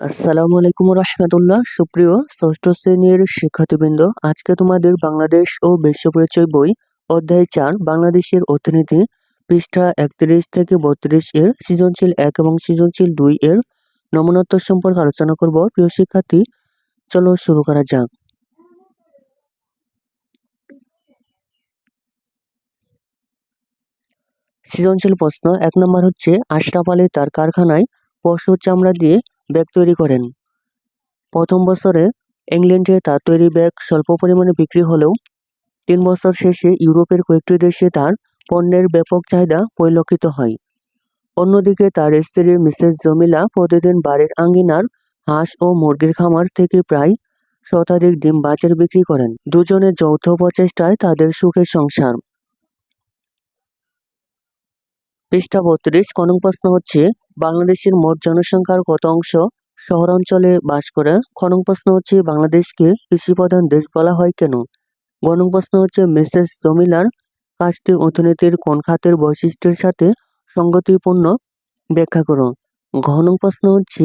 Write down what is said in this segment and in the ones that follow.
আসসালামু আলাইকুম রহমতুল্লাহ। সুপ্রিয় ষষ্ঠ শ্রেণির শিক্ষার্থীবৃন্দ, আজকে তোমাদের বাংলাদেশ ও বিশ্ব পরিচয় বই, অধ্যায় চার, বাংলাদেশের অর্থনীতি, পৃষ্ঠা একত্রিশ থেকে বত্রিশ এর সৃজনশীল এক এবং সৃজনশীল দুই এর নমনত্ব সম্পর্কে আলোচনা করব। প্রিয় শিক্ষার্থী, চলো শুরু করা যাক। সৃজনশীল প্রশ্ন এক নম্বর হচ্ছে, আশরাফ আলী তার কারখানায় পশুর চামড়া দিয়ে ব্যাগ তৈরি করেন। প্রথম বছরে ইংল্যান্ডে তার তৈরি ব্যাগ স্বল্প পরিমাণে বিক্রি হলেও তিন বছর শেষে ইউরোপের কয়েকটি দেশে তার পণ্যের ব্যাপক চাহিদা পরিলক্ষিত হয়। অন্যদিকে তার স্ত্রী মিসেস জমিলা প্রতিদিন বাড়ির আঙ্গিনার হাঁস ও মুরগির খামার থেকে প্রায় শতাধিক ডিম বাজার বিক্রি করেন। দুজনের যৌথ প্রচেষ্টায় তাদের সুখের সংসার। পৃষ্ঠা বত্রিশ কনক প্রশ্ন হচ্ছে, বাংলাদেশের মোট জনসংখ্যার কত অংশ? শহরাঞ্চলে বাস করে। খনন প্রশ্ন হচ্ছে, বাংলাদেশকে কৃষি প্রধান দেশ বলা হয় কেন? গণক প্রশ্ন হচ্ছে, মিসেস জমিলার কাজটি অর্থনীতির কোন খাতের বৈশিষ্ট্যের সাথে সঙ্গতিপূর্ণ? ব্যাখ্যা করো। ঘন প্রশ্ন হচ্ছে,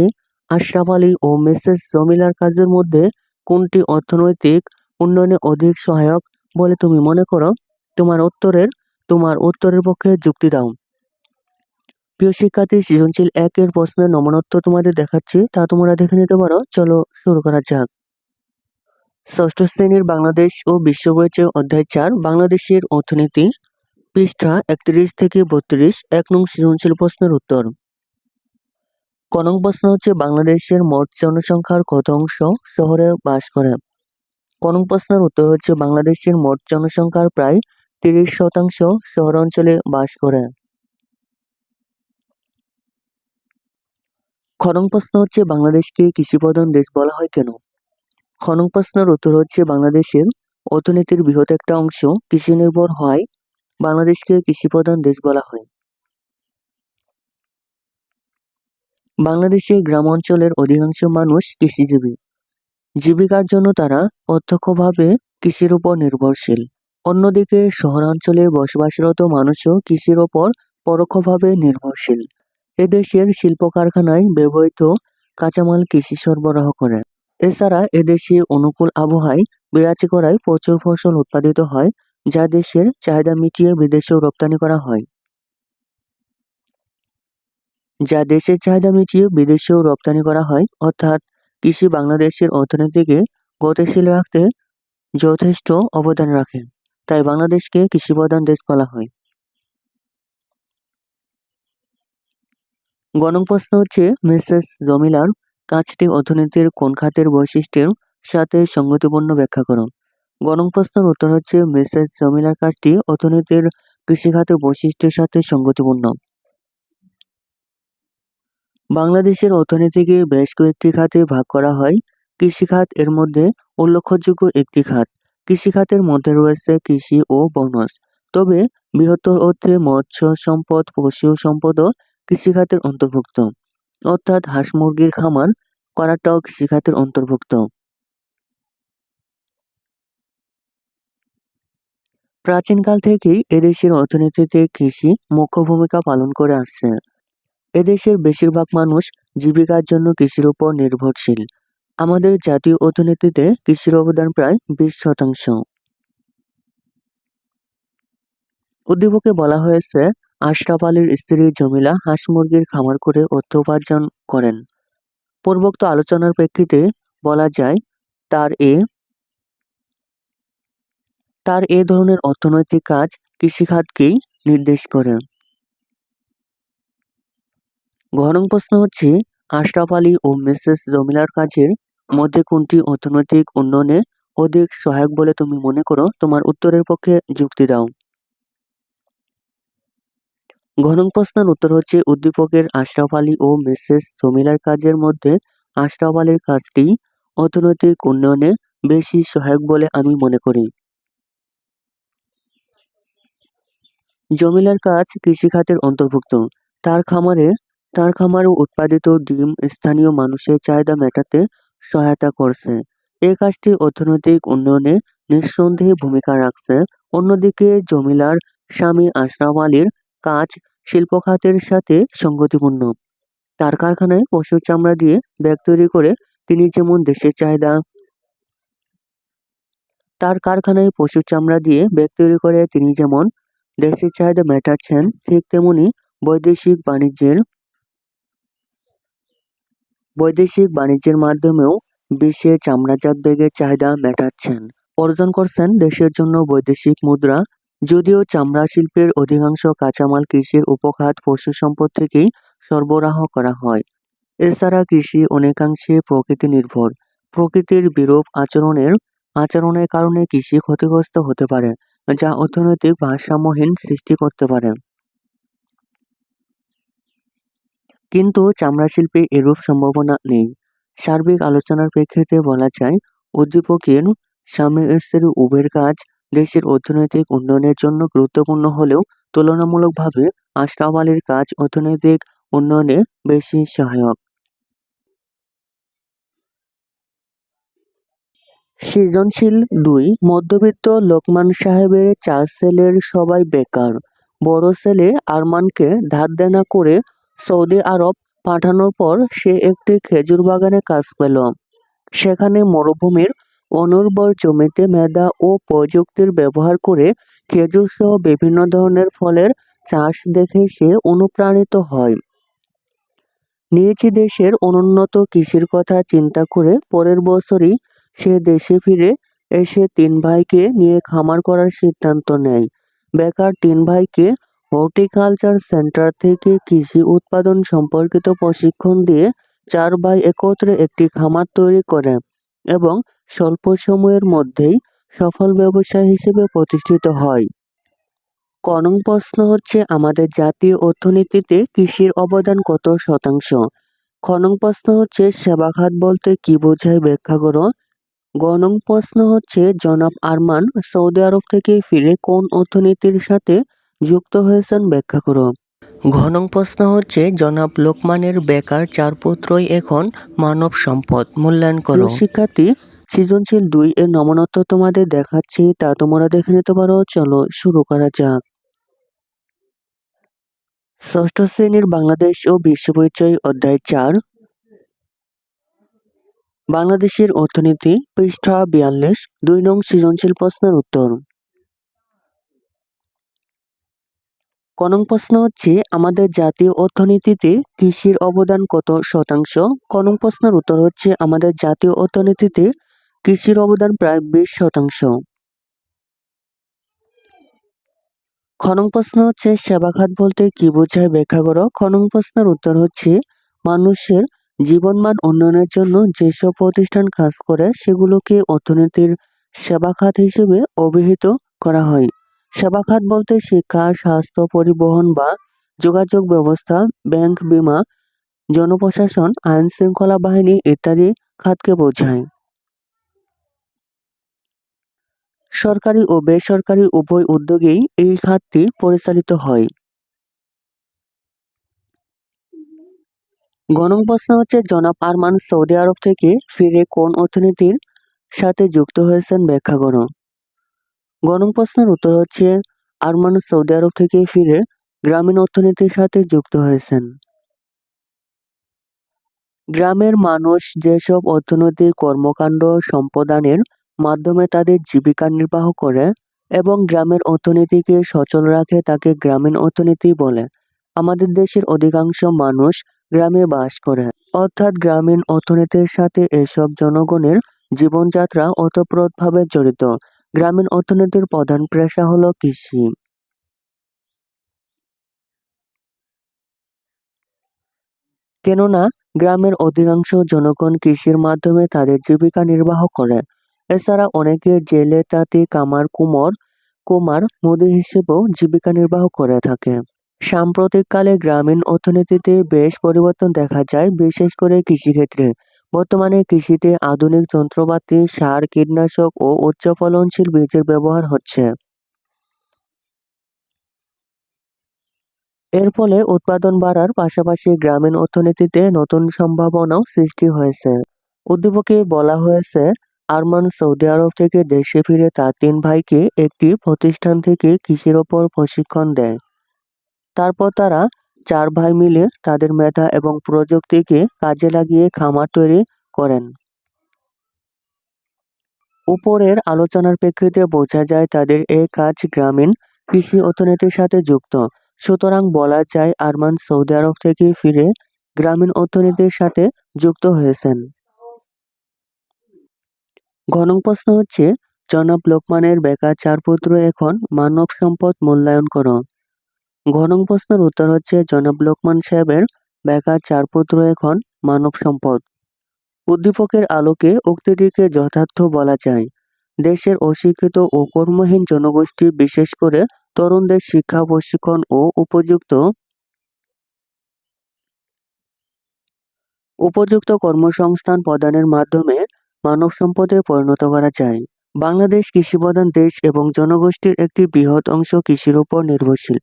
আশরাফ আলী ও মিসেস জমিলার কাজের মধ্যে কোনটি অর্থনৈতিক উন্নয়নে অধিক সহায়ক বলে তুমি মনে করো? তোমার উত্তরের তোমার উত্তরের পক্ষে যুক্তি দাও। প্রিয় শিক্ষার্থী, সৃজনশীল একের প্রশ্নের নমনত্ব তোমাদের দেখাচ্ছি, তা তোমরা দেখে নিতে পারো। চলো শুরু করা যাক। ষষ্ঠ শ্রেণির বাংলাদেশ ও বিশ্ব পরিচয় অধ্যায় চার, বাংলাদেশের অর্থনীতি, পৃষ্ঠা একত্রিশ থেকে বত্রিশ, এক নং সৃজনশীল প্রশ্নের উত্তর। কনক প্রশ্ন হচ্ছে, বাংলাদেশের মোট জনসংখ্যার কত অংশ শহরে বাস করে? কনক প্রশ্নের উত্তর হচ্ছে, বাংলাদেশের মোট জনসংখ্যার প্রায় তিরিশ শতাংশ শহর অঞ্চলে বাস করে। খনন প্রশ্ন হচ্ছে বাংলাদেশকে কৃষিপ্রধান দেশ বলা হয় কেন? খনন প্রশ্নের উত্তর হচ্ছে বাংলাদেশের অর্থনীতির বৃহৎ একটা অংশ কৃষি নির্ভর হয় বাংলাদেশকে কৃষিপ্রধান দেশ বলা হয়। বাংলাদেশের গ্রাম অঞ্চলের অধিকাংশ মানুষ কৃষিজীবী। জীবিকার জন্য তারা প্রত্যক্ষভাবে কৃষির উপর নির্ভরশীল। অন্যদিকে শহরাঞ্চলে বসবাসরত মানুষও কৃষির ওপর পরোক্ষভাবে নির্ভরশীল। এদেশের শিল্প কারখানায় ব্যবহৃত কাঁচামাল কৃষি সরবরাহ করে। এছাড়া এদেশে অনুকূল আবহাওয়ায় বিরাজি করায় প্রচুর ফসল উৎপাদিত হয়, যা দেশের চাহিদা মিটিয়ে বিদেশেও রপ্তানি করা হয়। যা দেশের চাহিদা মিটিয়ে বিদেশেও রপ্তানি করা হয়, অর্থাৎ কৃষি বাংলাদেশের অর্থনীতিকে গতিশীল রাখতে যথেষ্ট অবদান রাখে। তাই বাংলাদেশকে কৃষি প্রধান দেশ বলা হয়। গণক প্রশ্ন হচ্ছে, মিসেস জমিলার কাজটি অর্থনীতির কোন খাতের বৈশিষ্ট্যের সাথে সঙ্গতিপূর্ণ ব্যাখ্যা করো গণক প্রশ্নের উত্তর হচ্ছে, মিসেস জমিলার কাজটি অর্থনীতির কৃষিখাতের বৈশিষ্ট্যের সাথে সঙ্গতিপূর্ণ। বাংলাদেশের অর্থনীতিকে বেশ কয়েকটি খাতে ভাগ করা হয়। কৃষিখাত এর মধ্যে উল্লেখযোগ্য একটি খাত। কৃষিখাতের মধ্যে রয়েছে কৃষি ও বনজ। তবে বৃহত্তর অর্থে মৎস্য সম্পদ, পশু সম্পদও কৃষিখাতের অন্তর্ভুক্ত। অর্থাৎ হাঁস মুরগির খামার করাটাও কৃষিখাতের অন্তর্ভুক্ত। প্রাচীনকাল থেকেই এদেশের অর্থনীতিতে কৃষি মুখ্য ভূমিকা পালন করে আসছে। এদেশের বেশিরভাগ মানুষ জীবিকার জন্য কৃষির উপর নির্ভরশীল। আমাদের জাতীয় অর্থনীতিতে কৃষির অবদান প্রায় বিশ শতাংশ। উদ্দীপকে বলা হয়েছে আশরাফ আলীর স্ত্রী জমিলা হাঁস মুরগির খামার করে অর্থ উপার্জন করেন। পূর্বোক্ত আলোচনার প্রেক্ষিতে বলা যায়, তার এ তার এ ধরনের অর্থনৈতিক কাজ কৃষিখাতকেই নির্দেশ করে। ঘন প্রশ্ন হচ্ছে, আশরাফ আলী ও মিসেস জমিলার কাজের মধ্যে কোনটি অর্থনৈতিক উন্নয়নে অধিক সহায়ক বলে তুমি মনে করো? তোমার উত্তরের পক্ষে যুক্তি দাও। ঘনং প্রশ্নের উত্তর হচ্ছে উদ্দীপকের আশরাফ আলী ও মিসেস জমিলার কাজের মধ্যে। আশরাফ আলীর কাজটি অর্থনৈতিক উন্নয়নে বেশি সহায়ক বলে আমি মনে করি। জমিলার কাজ কৃষিখাতের অন্তর্ভুক্ত। তার খামারে তার খামারে উৎপাদিত ডিম স্থানীয় মানুষের চাহিদা মেটাতে সহায়তা করছে। এ কাজটি অর্থনৈতিক উন্নয়নে নিঃসন্দেহে ভূমিকা রাখছে। অন্যদিকে জমিলার স্বামী আশরাফ আলীর কাজ শিল্প খাতের সাথে সঙ্গতিপূর্ণ। তার কারখানায় পশুর চামড়া দিয়ে ব্যাগ তৈরি করে তিনি যেমন দেশের চাহিদা তার কারখানায় পশুর চামড়া দিয়ে ব্যাগ তৈরি করে তিনি যেমন দেশের চাহিদা মেটাচ্ছেন, ঠিক তেমনি বৈদেশিক বাণিজ্যের বৈদেশিক বাণিজ্যের মাধ্যমেও বিশ্বে চামড়াজাত ব্যাগের চাহিদা মেটাচ্ছেন। অর্জন করছেন দেশের জন্য বৈদেশিক মুদ্রা যদিও চামড়া শিল্পের অধিকাংশ কাঁচামাল কৃষির উপখাত পশু সম্পদ থেকেই সরবরাহ করা হয়। এছাড়া কৃষি অনেকাংশে প্রকৃতি নির্ভর প্রকৃতির বিরূপ আচরণের আচরণের কারণে কৃষি ক্ষতিগ্রস্ত হতে পারে, যা অর্থনৈতিক ভারসাম্যহীন সৃষ্টি করতে পারে। কিন্তু চামড়া শিল্পে এরূপ সম্ভাবনা নেই। সার্বিক আলোচনার প্রেক্ষিতে বলা যায়, উদ্দীপকের স্বামী স্ত্রী উভয়ের কাজ দেশের অর্থনৈতিক উন্নয়নের জন্য গুরুত্বপূর্ণ হলেও তুলনামূলকভাবে আশরাফ কাজ অর্থনৈতিক উন্নয়নে বেশি সহায়ক। সৃজনশীল দুই, মধ্যবিত্ত লোকমান সাহেবের চার ছেলের সবাই বেকার। বড় ছেলে আরমানকে ধার দেনা করে সৌদি আরব পাঠানোর পর সে একটি খেজুর বাগানে কাজ পেল। সেখানে মরুভূমির অনুর্বর জমিতে মেধা ও প্রযুক্তির ব্যবহার করে খেজুর সহ বিভিন্ন ধরনের ফলের চাষ দেখে সে অনুপ্রাণিত হয়। নিজ দেশের অনুন্নত কৃষির কথা চিন্তা করে পরের বছরই সে দেশে ফিরে এসে তিন ভাইকে নিয়ে খামার করার সিদ্ধান্ত নেয়। বেকার তিন ভাইকে হর্টিকালচার সেন্টার থেকে কৃষি উৎপাদন সম্পর্কিত প্রশিক্ষণ দিয়ে চার ভাই একত্রে একটি খামার তৈরি করে এবং স্বল্প সময়ের মধ্যেই সফল ব্যবসা হিসেবে প্রতিষ্ঠিত হয়। কনং প্রশ্ন হচ্ছে, আমাদের জাতীয় অর্থনীতিতে কৃষির অবদান কত শতাংশ? খনং প্রশ্ন হচ্ছে, সেবা খাত বলতে কি বোঝায় ব্যাখ্যা করো গণং প্রশ্ন হচ্ছে, জনাব আরমান, সৌদি আরব থেকে ফিরে কোন অর্থনীতির সাথে যুক্ত হয়েছেন ব্যাখ্যা করো ঘনং প্রশ্ন হচ্ছে, জনাব লোকমানের বেকার চার পুত্রই এখন মানব সম্পদ, মূল্যায়ন করো। শিক্ষার্থী সৃজনশীল দুই এর নমনত্ব তোমাদের দেখাচ্ছি, তা তোমরা দেখে নিতে পারো। চলো শুরু করা যাক। ষষ্ঠ শ্রেণির বাংলাদেশ ও বিশ্ব পরিচয় অধ্যায় চার। বাংলাদেশের অর্থনীতি, পৃষ্ঠা বিয়াল্লিশ, দুই নং সৃজনশীল প্রশ্নের উত্তর। কনং প্রশ্ন হচ্ছে, আমাদের জাতীয় অর্থনীতিতে কৃষির অবদান কত শতাংশ? কনং প্রশ্নের উত্তর হচ্ছে, আমাদের জাতীয় অর্থনীতিতে কৃষির অবদান প্রায় বিশ শতাংশ। খনং প্রশ্ন হচ্ছে, সেবা খাত বলতে কি বোঝায় ব্যাখ্যা করো? খনং প্রশ্নের উত্তর হচ্ছে, মানুষের জীবনমান উন্নয়নের জন্য যেসব প্রতিষ্ঠান কাজ করে, সেগুলোকে অর্থনীতির সেবা খাত হিসেবে অভিহিত করা হয়। সেবা খাত বলতে শিক্ষা, স্বাস্থ্য, পরিবহন বা যোগাযোগ ব্যবস্থা, ব্যাংক, বিমা, জনপ্রশাসন আইন শৃঙ্খলা বাহিনী ইত্যাদি খাতকে বোঝায়। সরকারি ও বেসরকারি উভয় উদ্যোগেই এই খাতটি পরিচালিত হয়। গণং প্রশ্ন হচ্ছে, জনাব আরমান সৌদি আরব থেকে ফিরে কোন অর্থনীতির সাথে যুক্ত হয়েছেন ব্যাখ্যা গণং প্রশ্নের উত্তর হচ্ছে, আরমান সৌদি আরব থেকে ফিরে গ্রামীণ অর্থনীতির সাথে যুক্ত হয়েছেন। গ্রামের মানুষ যেসব অর্থনৈতিক কর্মকাণ্ড সম্পাদনের মাধ্যমে তাদের জীবিকা নির্বাহ করে এবং গ্রামের অর্থনীতিকে সচল রাখে তাকে গ্রামীণ অর্থনীতি বলে। আমাদের দেশের অধিকাংশ মানুষ গ্রামে বাস করে। অর্থাৎ গ্রামীণ অর্থনীতির সাথে এসব জনগণের জীবনযাত্রা ওতপ্রোতভাবে জড়িত। গ্রামীণ অর্থনীতির প্রধান পেশা হলো কৃষি। কেননা, গ্রামের অধিকাংশ জনগণ কৃষির মাধ্যমে তাদের জীবিকা নির্বাহ করে। এছাড়া অনেকে জেলে, তাঁতি, কামার, কুমোর, কুমার মুদি হিসেবেও জীবিকা নির্বাহ করে থাকে। সাম্প্রতিককালে গ্রামীণ অর্থনীতিতে বেশ পরিবর্তন দেখা যায়, বিশেষ করে কৃষিক্ষেত্রে। বর্তমানে কৃষিতে আধুনিক যন্ত্রপাতি, সার, কীটনাশক ও উচ্চ ফলনশীল বীজের ব্যবহার হচ্ছে। এর ফলে উৎপাদন বাড়ার পাশাপাশি গ্রামীণ অর্থনীতিতে নতুন সম্ভাবনাও সৃষ্টি হয়েছে। উদ্দীপকে বলা হয়েছে আরমান সৌদি আরব থেকে দেশে ফিরে তার তিন ভাইকে একটি প্রতিষ্ঠান থেকে কৃষির ওপর প্রশিক্ষণ দেয়। তারপর তারা চার ভাই মিলে তাদের মেধা এবং প্রযুক্তিকে কাজে লাগিয়ে খামার তৈরি করেন। উপরের আলোচনার প্রেক্ষিতে বোঝা যায় তাদের এ কাজ গ্রামীণ কৃষি অর্থনীতির সাথে যুক্ত। সুতরাং বলা যায় আরমান সৌদি আরব থেকে ফিরে গ্রামীণ অর্থনীতির সাথে যুক্ত হয়েছেন। ঘনং প্রশ্ন হচ্ছে, জনাব লোকমানের বেকার চার পুত্র এখন মানব সম্পদ মূল্যায়ন করো। ঘনং প্রশ্নের উত্তর হচ্ছে, জনাব লোকমান সাহেবের বেকার চার পুত্র এখন মানব সম্পদ। উদ্দীপকের আলোকে উক্তিটিকে যথার্থ বলা যায়। দেশের অশিক্ষিত ও কর্মহীন জনগোষ্ঠী বিশেষ করে তরুণদের শিক্ষা, প্রশিক্ষণ ও উপযুক্ত উপযুক্ত কর্মসংস্থান প্রদানের মাধ্যমে মানব সম্পদে পরিণত করা যায়। বাংলাদেশ কৃষিপ্রধান দেশ এবং জনগোষ্ঠীর একটি বৃহৎ অংশ কৃষির উপর নির্ভরশীল,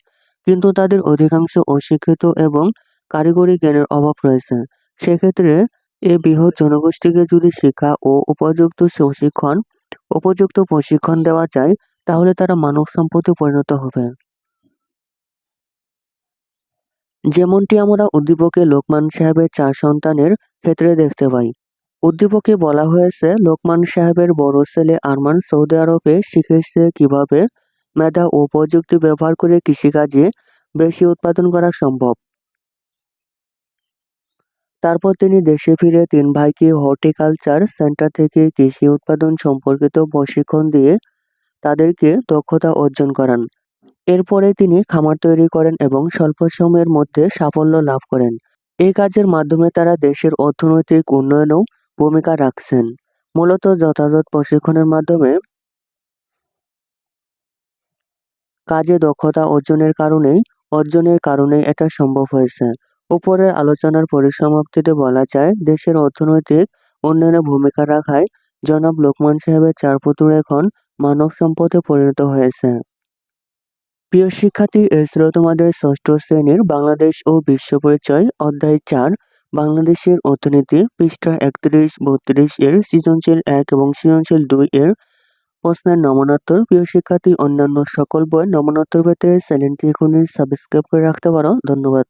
কিন্তু তাদের অধিকাংশ অশিক্ষিত এবং কারিগরি জ্ঞানের অভাব রয়েছে। সেক্ষেত্রে এ বৃহৎ জনগোষ্ঠীকে যদি শিক্ষা ও উপযুক্ত প্রশিক্ষণ উপযুক্ত প্রশিক্ষণ দেওয়া যায়, তাহলে তারা মানব সম্পদে পরিণত হবে। যেমনটি আমরা উদ্দীপকে লোকমান সাহেবের চার সন্তানের ক্ষেত্রে দেখতে পাই। উদ্দীপকে বলা হয়েছে, লোকমান সাহেবের বড় ছেলে আরমান সৌদি আরবে শিখেছে কীভাবে মেধা ও প্রযুক্তি ব্যবহার করে কৃষিকাজে বেশি উৎপাদন করা সম্ভব। তারপর তিনি দেশে ফিরে তিন ভাইকে হর্টিকালচার সেন্টার থেকে কৃষি উৎপাদন সম্পর্কিত প্রশিক্ষণ দিয়ে তাদেরকে দক্ষতা অর্জন করান। এরপরে তিনি খামার তৈরি করেন এবং স্বল্প সময়ের মধ্যে সাফল্য লাভ করেন। এই কাজের মাধ্যমে তারা দেশের অর্থনৈতিক উন্নয়নেও ভূমিকা রাখছেন। মূলত যথাযথ প্রশিক্ষণের মাধ্যমে কাজে দক্ষতা অর্জনের কারণেই, অর্জনের কারণে এটা সম্ভব হয়েছে। উপরের আলোচনার পরিসমাপ্তিতে বলা যায়, দেশের অর্থনৈতিক উন্নয়নে ভূমিকা রাখায় জনাব লোকমান সাহেবের চার পুত্র এখন মানব সম্পদে পরিণত হয়েছে। প্রিয় শিক্ষার্থী, এ তোমাদের ষষ্ঠ শ্রেণির বাংলাদেশ ও বিশ্ব পরিচয় অধ্যায় চার বাংলাদেশের অর্থনীতি পৃষ্ঠা একত্রিশ, বত্রিশ এর সৃজনশীল এক এবং সৃজনশীল দুই এর প্রশ্নের নমনাত্তর। প্রিয় শিক্ষার্থী, অন্যান্য সকল বই নমনাত্তর পেতে চ্যানেলটি এখনই সাবস্ক্রাইব করে রাখতে পারো। ধন্যবাদ।